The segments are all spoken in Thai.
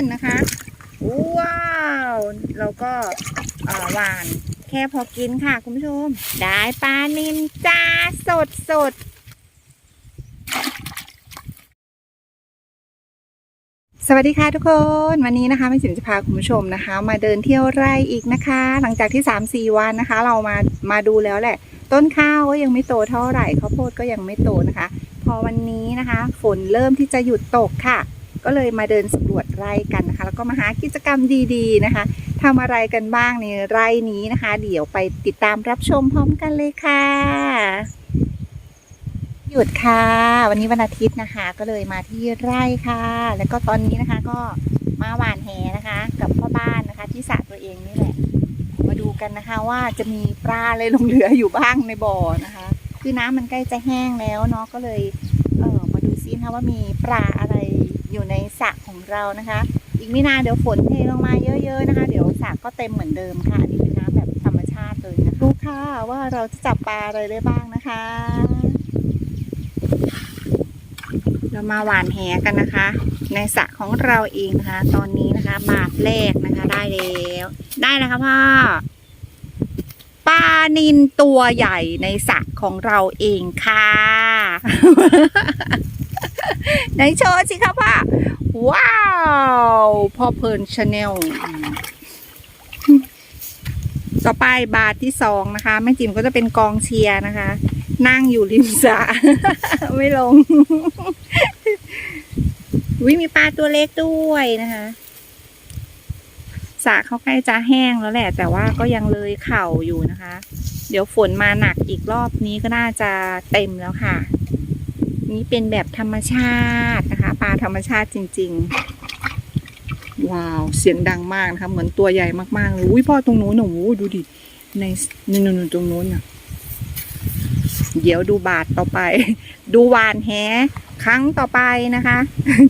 นนะคะว้าวเราก็หวานแค่พอกินค่ะ คุณผู้ชม ได้ปลานินจ้าสดสดสวัสดีค่ะทุกคนวันนี้นะคะแม่จิ๋มจะพาคุณผู้ชมนะคะ มาเดินเที่ยวไร่อีกนะคะ หลังจากที่3-4วันนะคะ เรามามาดูแล้วแหละ ต้นข้าวก็ยังไม่โตเท่าไหร่ข้าวโพดก็ยังไม่โตนะคะ พอวันนี้นะคะ ฝนเริ่มที่จะหยุดตกค่ะ ก็เลยมาเดินสำรวจ ไร่กันนะคะ แล้วก็มาหากิจกรรมดีๆนะคะทำอะไรกันบ้างในไร่นี้นะคะ เดี๋ยวไปติดตามรับชมพร้อมกันเลยค่ะ หยุดค่ะ วันนี้วันอาทิตย์นะคะ ก็เลยมาที่ไร่ค่ะ แล้วก็ตอนนี้นะคะก็มาหวานแหนะคะ กับพ่อบ้านนะคะ ที่สระตัวเองนี่แหละมาดูกันนะคะว่าจะมีปลาอะไรลงเหลืออยู่บ้างในบ่อนะคะ คือน้ำมันใกล้จะแห้งแล้วเนาะก็เลยเออมาดูซินะคะว่ามีปลาอะไร อยู่ในสระของเรานะคะ อีกไม่นานเดี๋ยวฝนเทลงมาเยอะ ๆนะคะ เดี๋ยวสระก็เต็มเหมือนเดิมค่ะอันนี้เป็นน้ำแบบธรรมชาติเลยนะคะดูค่ะว่าเราจะจับปลาอะไรได้บ้างนะคะ เรามาหวานแหกันนะคะ ในสระของเราเองนะคะ ตอนนี้นะคะบาทแรกนะคะได้แล้วได้แล้วค่ะพ่อปลานินตัวใหญ่ในสระของเราเองค่ะ ไหนโชว์สิคะพ่อว้าวพ่อเพลินชาแนลต่อไปบาทที่สองนะคะแม่จิ๋มก็จะเป็นกองเชียร์นะคะ นั่งอยู่ริมสระไม่ลงวิมีปลาตัวเล็กด้วยนะคะสระเขาใกล้จะแห้งแล้วแหละ แต่ว่าก็ยังเลยเข่าอยู่นะคะ เดี๋ยวฝนมาหนักอีกรอบนี้ก็น่าจะเต็มแล้วค่ะ นี่เป็นแบบธรรมชาตินะคะ ปลาธรรมชาติจริง ๆ ว้าวเสียงดังมากนะคะเหมือนตัวใหญ่มากๆเลยอุ้ยพ่อตรงโน้นหนูดูดิในนู่นตรงโน้นน่ะเดี๋ยวดูบาทต่อไป ดูวานแฮครั้งต่อไปนะคะ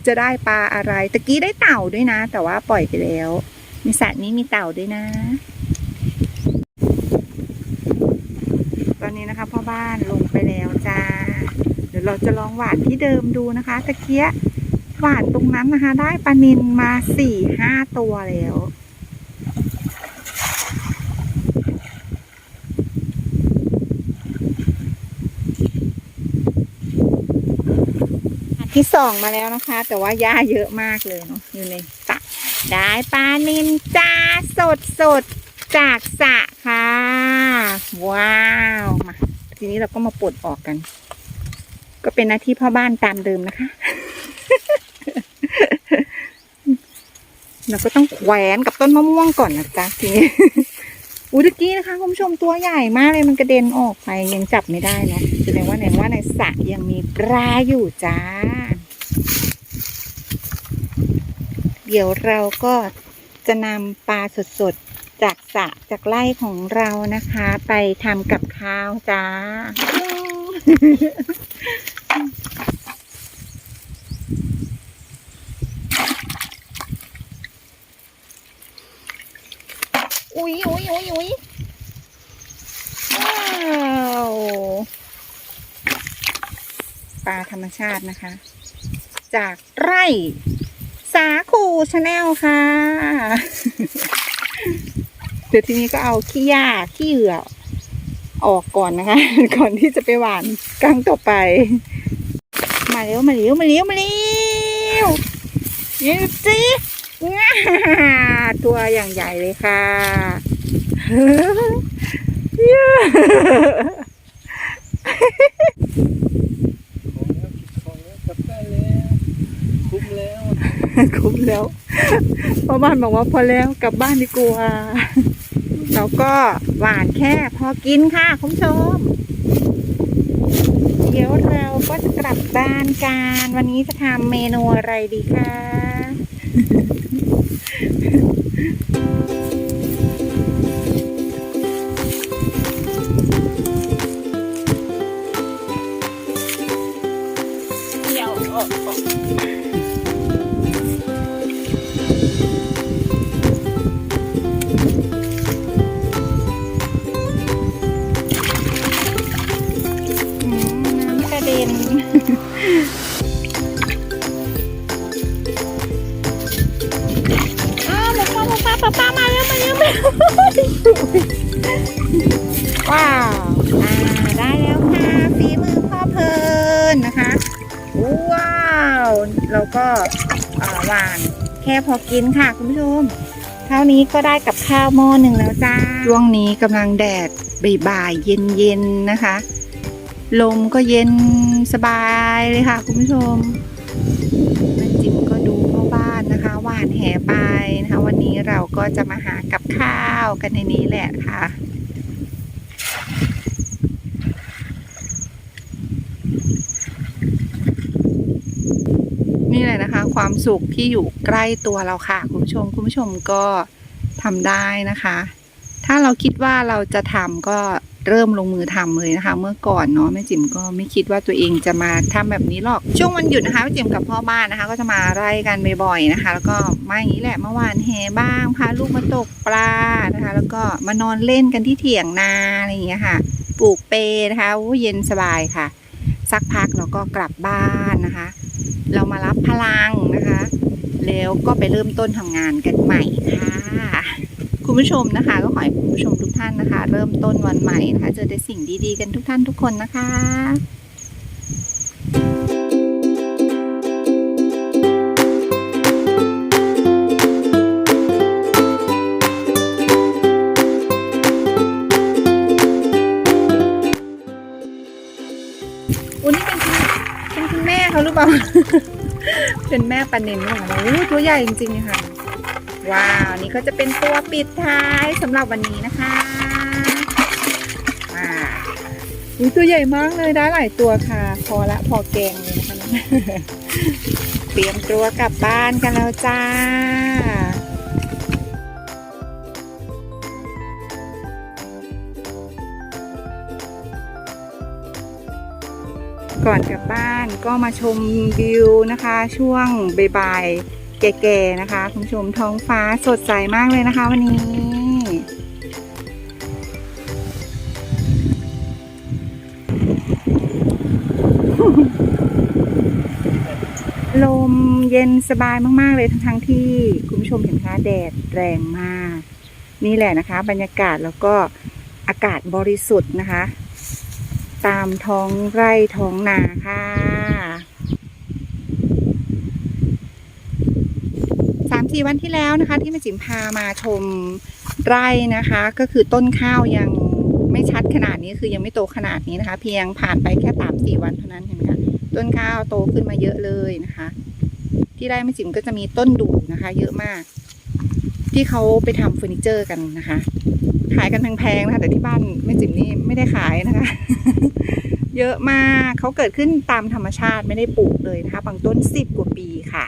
จะได้ปลาอะไรตะกี้ได้เต่าด้วยนะ แต่ว่าปล่อยไปแล้วในสระนี้มีเต่าด้วยนะ ตอนนี้นะคะพ่อบ้านลงไปแล้วจ้า ดี๋ยวเราจะลองหวานที่เดิมดูนะคะตะเกียหวานตรงนั้นนะคะ ได้ปลานินมาสี่ห้าตัวแล้วที่สองมาแล้วนะคะ แต่ว่าหญ้าเยอะมากเลยเนาะอยู่ในสระได้ปลานินจ้าสดสดจากสะค่ะ ว้าว มา ทีนี้เราก็มาปลดออกกัน ก็เป็นหน้าที่พ่อบ้านตามเดิมนะคะ เราก็ต้องแขวนกับต้นมะม่วงก่อนนะจ๊ะทีนี้อุยตะกี้นะคะคุณผู้ชมตัวใหญ่มากเลยมันกระเด็นออกไปยังจับไม่ได้นะแสดงว่าแสดงว่าในสระยังมีปลาอยู่จ้า เดี๋ยวเราก็จะนำปลาสดๆ จากสระจากไร่ของเรานะคะ ไปทำกับข้าวจ้า อุ๊ยอุ๊ยอุ๊ยอุ๊ยว้าวปลาธรรมชาตินะคะ จากไร่ สาคูชาแนลค่ะ เดี๋ยวทีนี้ก็เอาขี้หญ้าขี้เหยื่อออกก่อนนะคะ ก่อนที่จะไปหวานกลางต่อไป มาเร็วมาเร็วมาเร็วมาเร็วยิงสิง่า ตัวอย่างใหญ่เลยค่ะเย้ของแล้วกลับได้แล้วคุ้มแล้วคุ้มแล้วพ่อบ้านบอกว่าพอแล้วกลับบ้านดีกว่าแล้วก็หวานแค่พอกินค่ะคุณผู้ชมเดี๋ยวเราก็จะกลับบ้านกัน วันนี้จะทำเมนูอะไรดีคะ Thank you. ยังไม่ว้าวอ่าได้แล้วค่ะฝีมือพ่อเพลินนะคะว้าวแล้วก็หวานแค่พอกินค่ะคุณผู้ชมเท่านี้ก็ได้กับข้าวหม้อหนึ่งแล้วจ้าช่วงนี้กำลังแดดบ่ายๆเย็นๆนะคะ ลมก็เย็นสบายเลยค่ะคุณผู้ชมานนะคะหวานแหไปนะคะ วันนี้เราก็จะมาหากับข้าวกันในนี้แหละค่ะนี่แหละนะคะ ความสุขที่อยู่ใกล้ตัวเราค่ะ คุณผู้ชมคุณผู้ชมก็ทำได้นะคะ ถ้าเราคิดว่าเราจะทำก็ เริ่มลงมือทำเลยนะคะ เมื่อก่อนเนาะแม่จิ๋มก็ไม่คิดว่าตัวเองจะมาทำแบบนี้หรอก ช่วงวันหยุดนะคะแม่จิ๋มกับพ่อบ้านนะคะ ก็จะมาไล่กันบ่อยๆนะคะ แล้วก็มาอย่างนี้แหละเมื่อวานแฮบ้างพาลูกมาตกปลานะคะ แล้วก็มานอนเล่นกันที่เถียงนาอะไรอย่างเงี้ยค่ะ ปลูกเปนะคะเย็นสบายค่ะ สักพักเราก็กลับบ้านนะคะ เรามารับพลังนะคะ แล้วก็ไปเริ่มต้นทำงานกันใหม่ค่ะ คุณผู้ชมนะคะ ก็ขอให้คุณผู้ชมทุกท่านนะคะ เริ่มต้นวันใหม่นะคะเจอแต่สิ่งดีๆกันทุกท่านทุกคนนะคะอุ้นี่เป็นคุณเป็นแม่เขาหรือเปล่า เป็นแม่ปันเนนนี่เรอโอ้ตัวใหญ่จริงๆค่ะ ว้าวนี่ก็จะเป็นตัวปิดท้ายสำหรับวันนี้นะคะอ่าอุ๊ยตัวใหญ่มากเลยได้หลายตัวค่ะ พอละพอแกงเลยนะคะเตรียมตัวกลับบ้านกันแล้วจ้าก่อนกลับบ้านก็มาชมวิวนะคะ ช่วงบ่ายๆ แก่ๆนะคะ คุณผู้ชมท้องฟ้าสดใสมากเลยนะคะ วันนี้ ลมเย็นสบายมากๆเลยทั้งๆที่คุณผู้ชมเห็นคะแดดแรงมาก นี่แหละนะคะ บรรยากาศแล้วก็อากาศบริสุทธิ์นะคะ ตามท้องไร่ท้องนาค่ะ สี่วันที่แล้วนะคะ ที่แม่จิ๋มพามาชมไร่นะคะ ก็คือต้นข้าวยังไม่ชัดขนาดนี้คือยังไม่โตขนาดนี้นะคะ เพียงผ่านไปแค่สามสี่วันเท่านั้นเห็นไหมคะต้นข้าวโตขึ้นมาเยอะเลยนะคะ ที่ไร่แม่จิ๋มก็จะมีต้นดูนะคะ เยอะมาก ที่เขาไปทำเฟอร์นิเจอร์กันนะคะ ขายกันแพงๆนะคะแต่ที่บ้านแม่จิ๋มนี่ไม่ได้ขายนะคะ เยอะมากเขาเกิดขึ้นตามธรรมชาติไม่ได้ปลูกเลยนะคะบางต้นสิบกว่าปีค่ะ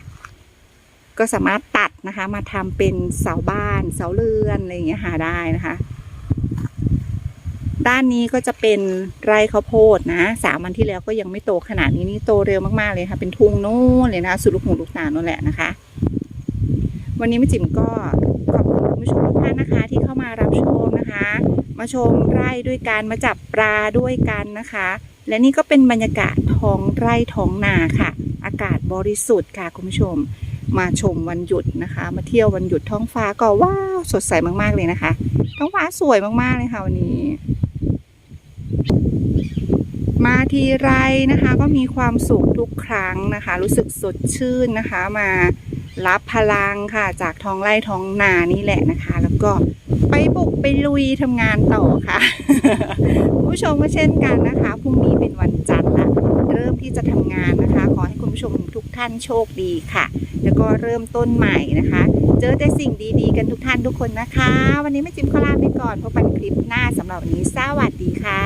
ก็สามารถตัดนะคะ มาทำเป็นเสาบ้านเสาเรือนอะไรอย่างเงี้ยหาได้นะคะ ด้านนี้ก็จะเป็นไร่ข้าวโพดนะสามวันที่แล้วก็ยังไม่โตขนาดนี้นี่โตเร็วมากๆเลยค่ะ เป็นทุ่งนู่นเลยนะสุดลูกหูลูกตานั่นแหละนะคะ วันนี้แม่จิ๋มก็ขอบคุณผู้ชมทุกท่านนะคะ ที่เข้ามารับชมนะคะ มาชมไร่ด้วยกันมาจับปลาด้วยกันนะคะ และนี่ก็เป็นบรรยากาศท้องไร่ท้องนาค่ะ อากาศบริสุทธิ์ค่ะคุณผู้ชม มาชมวันหยุดนะคะ มาเที่ยววันหยุดท้องฟ้าก็ว้าวสดใสมากๆเลยนะคะ ท้องฟ้าสวยมากๆเลยค่ะวันนี้ มาทีไรนะคะ ก็มีความสุขทุกครั้งนะคะ รู้สึกสดชื่นนะคะ มารับพลังค่ะ จากท้องไร่ท้องนานี่แหละนะคะ แล้วก็ไปบุกไปลุยทำงานต่อค่ะคุณผู้ชมก็เช่นกันนะคะพรุ่งนี้เป็นวันจันทร์ละเริ่มที่จะทำงานนะคะ ขอให้คุณผู้ชมทุกท่านโชคดีค่ะ แล้วก็เริ่มต้นใหม่นะคะ เจอแต่สิ่งดีๆ กันทุกท่านทุกคนนะคะ วันนี้แม่จิมขอลาไปก่อนพบกันคลิปหน้าสำหรับวันนี้สวัสดีค่ะ